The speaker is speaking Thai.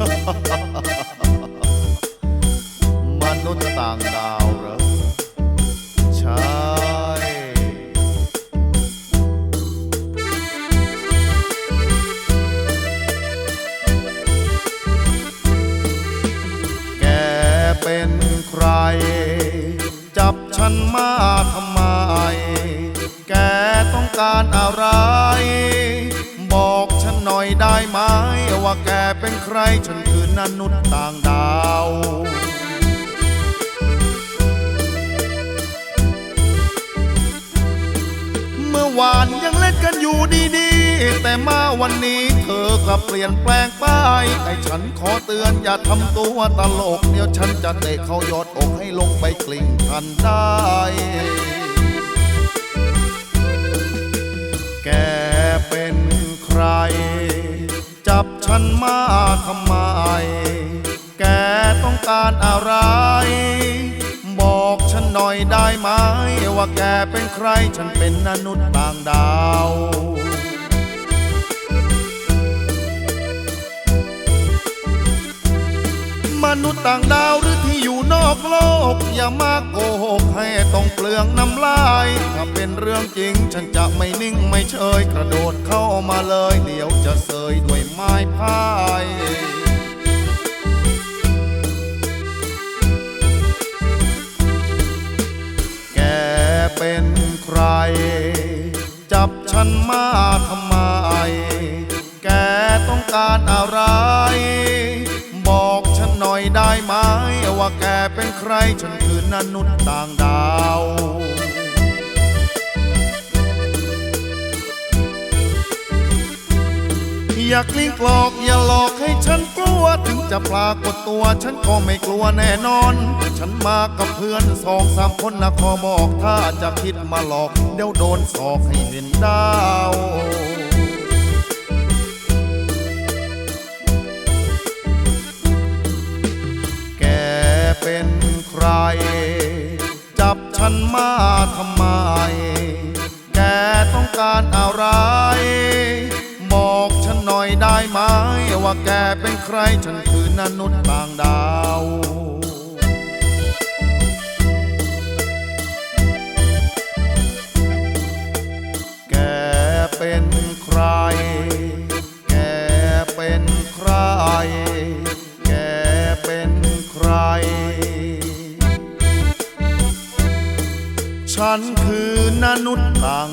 มนุษย์ต่างดาวเหรอ ใช่ แกเป็นใคร จับฉันมาทำไม แกต้องการอะไร บอกฉันหน่อยได้ไหม ว่าแกเป็นใครฉันคือมนุษย์ต่างดาว เมื่อวานยังเล่นกันอยู่ดีๆ แต่มาวันนี้เธอกลับเปลี่ยนแปลงไปไอ้ฉันขอเตือนอย่าทำตัวตลก เดี๋ยวฉันจะเตะเขายอดอกให้ลงไปกลิ้งทันได้ ฉันมาทำไม แกต้องการอะไร บอกฉันหน่อยได้ไหม ว่าแกเป็นใครฉันเป็นมนุษย์ต่างดาวมนุษย์ต่างดาวหรือที่อยู่นอกโลก อย่ามาโกหกให้ต้องเปลืองน้ำลาย ถ้าเป็นเรื่องจริงฉันจะไม่นิ่งไม่เฉยกระโดดเข้ามาเลยเดี๋ยวจะ เสยด้วยไม้พายแกเป็นใคร จับฉันมาทำไม แกต้องการอะไร บอกฉันหน่อยได้ไหม ว่าแกเป็นใคร ฉันคือมนุษย์ต่างดาว อยากลิ้งกลอกอย่าหลอกให้ฉันกลัว ถึงจะปรากฏตัวฉันก็ไม่กลัวแน่นอน ฉันมากับเพื่อนสองสามคนนะขอบอกถ้าจะคิดมาหลอก เดี๋ยวโดนสอกให้เห็นดาวแกเป็นใคร จับฉันมาทำไม แกต้องการอะไร ว่าแกเป็นใครฉันคือมนุษย์ต่างดาวแกเป็นใคร แกเป็นใคร แกเป็นใคร ฉันคือมนุษย์ต่าง